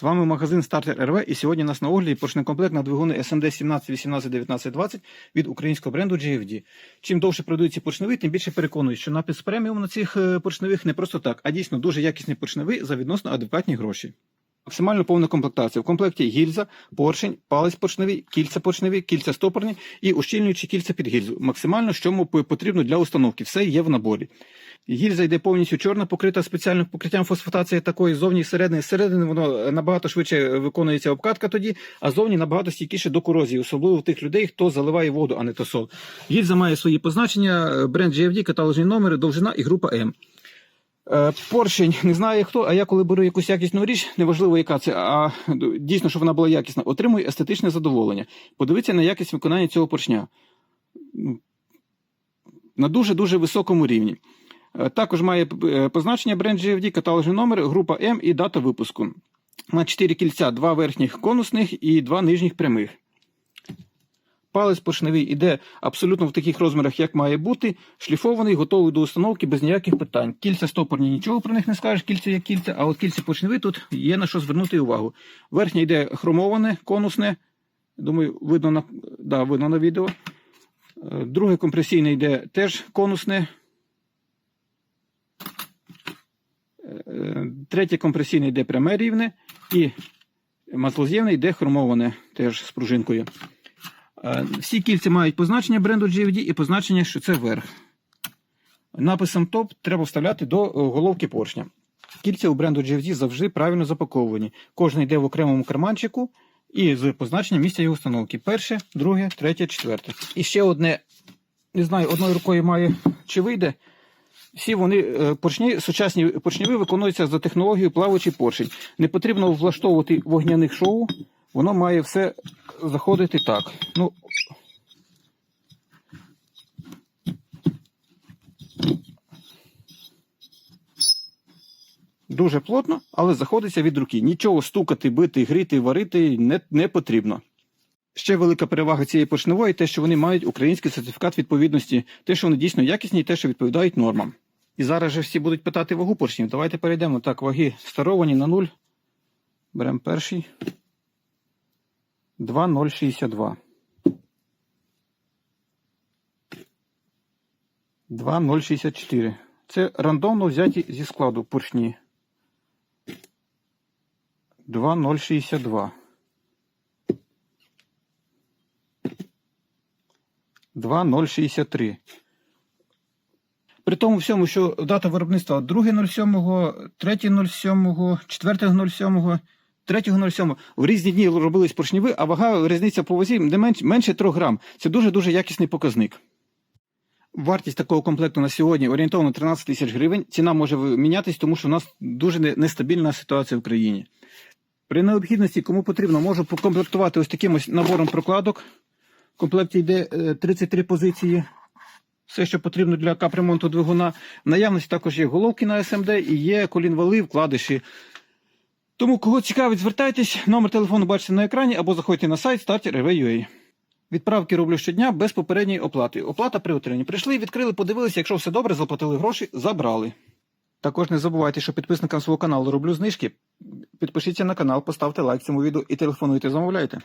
З вами магазин Стартер РВ і сьогодні у нас на огляді поршнекомплект на двигуни SMD 17, 18, 19, 20 від українського бренду GFD. Чим довше продають ці тим більше переконують, що напис преміум на цих е, поршневих не просто так, а дійсно дуже якісні поршневі за відносно адекватні гроші. Максимально повна комплектація. В комплекті гільза, поршень, палець поршневий, кільця поршневі, кільця стопорні і ущільнюючі кільця під гільзу. Максимально, що потрібно для установки. Все є в наборі. Гільза йде повністю чорна, покрита спеціальним покриттям фосфатації такої зовні і всередині. Зсередини воно набагато швидше виконується обкатка тоді, а зовні набагато стійкіше до корозії, особливо в тих людей, хто заливає воду, а не тосол. Гільза має свої позначення, бренд GFD, каталожні номери, довжина і група М. Е, Поршень не знаю хто, а я коли беру якусь якісну річ, неважливо яка це, а дійсно, щоб вона була якісна, отримую естетичне задоволення. Подивіться на якість виконання цього поршня. На дуже-дуже високому рівні. Е, Також має е, позначення бренд GFD, каталожний номер, група М і дата випуску. На 4 кільця, два верхніх конусних і два нижніх прямих. Палець поршневий іде абсолютно в таких розмірах, як має бути, шліфований, готовий до установки без ніяких питань. Кільця стопорні, нічого про них не скажеш, кільця як кільця, а от кільця поршневі тут є на що звернути увагу. Верхнє йде хромоване, конусне. Думаю, видно на, да, видно на відео. Е, Друге компресійне йде теж конусне. Е, Третє компресійне йде пряме рівне. І маслоз'ємне йде хромоване теж з пружинкою. Е, Всі кільця мають позначення бренду GFD і позначення, що це верх. Написом топ треба вставляти до е, головки поршня. Кільця у бренду GFD завжди правильно запаковані. Кожен йде в окремому карманчику і з позначенням місця його установки. Перше, друге, третє, четверте. І ще одне, не знаю, одною рукою має чи вийде. Всі вони е, поршні, сучасні поршневі виконуються за технологією плаваючий поршень. Не потрібно влаштовувати вогняних шоу, воно має все заходити так. Ну, Дуже плотно, але заходиться від руки. Нічого стукати, бити, гріти, варити не, не потрібно. Ще велика перевага цієї поршневої те, що вони мають український сертифікат відповідності, те, що вони дійсно якісні, і те, що відповідають нормам. І зараз же всі будуть питати вагу поршнів. Давайте перейдемо. Так, ваги старовані на 0. Беремо перший. 2,062. 2,064. Це рандомно взяті зі складу поршні. 2,062. 2,063. При тому всьому, що дата виробництва 2.07, 3.07, 4.07, 3.07. В різні дні робились поршнєві, а вага різниця по вазі не менш, менше 3 грам. Це дуже-дуже якісний показник. Вартість такого комплекту на сьогодні орієнтовно 13 тисяч гривень. Ціна може мінятись, тому що у нас дуже нестабільна ситуація в країні. При необхідності, кому потрібно, можу покомплектувати ось таким ось набором прокладок. В комплекті йде е, 33 позиції. Все, що потрібно для капремонту двигуна. В наявності також є головки на СМД і є колінвали, вкладиші. Тому, кого цікавить, звертайтесь. Номер телефону бачите на екрані або заходьте на сайт starter.ua. Відправки роблю щодня без попередньої оплати. Оплата при отриманні. Прийшли, відкрили, подивилися, якщо все добре, заплатили гроші, забрали. Також не забувайте, що підписникам свого каналу роблю знижки. Підпишіться на канал, поставте лайк цьому відео і телефонуйте, замовляйте.